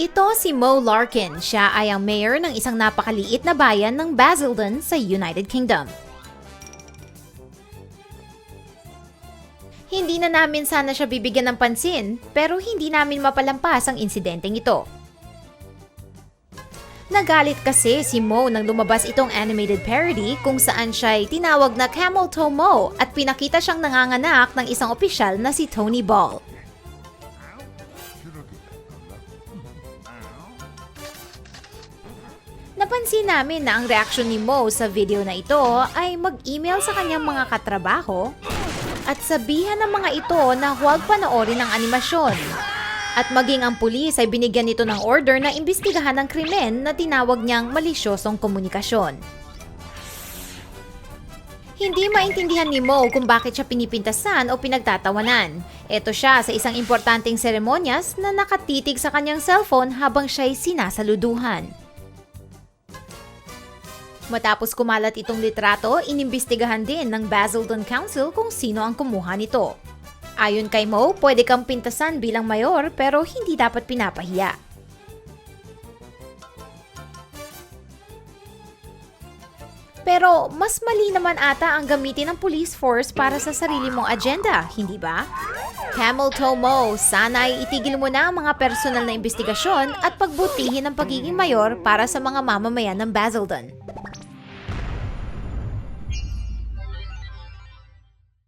Ito si Mo Larkin. Siya ay ang mayor ng isang napakaliit na bayan ng Basildon sa United Kingdom. Hindi na namin sana siya bibigyan ng pansin, pero hindi namin mapalampas ang insidenteng ito. Nagalit kasi si Mo nang lumabas itong animated parody kung saan siya'y tinawag na Camel Toe Mo at pinakita siyang nanganganak ng isang opisyal na si Tony Ball. Napansin namin na ang reaksyon ni Mo sa video na ito ay mag-email sa kanyang mga katrabaho at sabihan ng mga ito na huwag panoorin ang animasyon. At maging ang pulis ay binigyan nito ng order na imbestigahan ang krimen na tinawag niyang malisyosong komunikasyon. Hindi maintindihan ni Mo kung bakit siya pinipintasan o pinagtatawanan. Ito siya sa isang importanteng seremonyas na nakatitig sa kanyang cellphone habang siya'y sinasaluduhan. Matapos kumalat itong litrato, inimbestigahan din ng Basildon Council kung sino ang kumuha nito. Ayon kay Mo, pwede kang pintasan bilang mayor pero hindi dapat pinapahiya. Pero mas mali naman ata ang gamitin ng police force para sa sarili mong agenda, hindi ba? Camel Toe Mo, sana itigil mo na ang mga personal na investigasyon at pagbutihin ang pagiging mayor para sa mga mamamayan ng Basildon.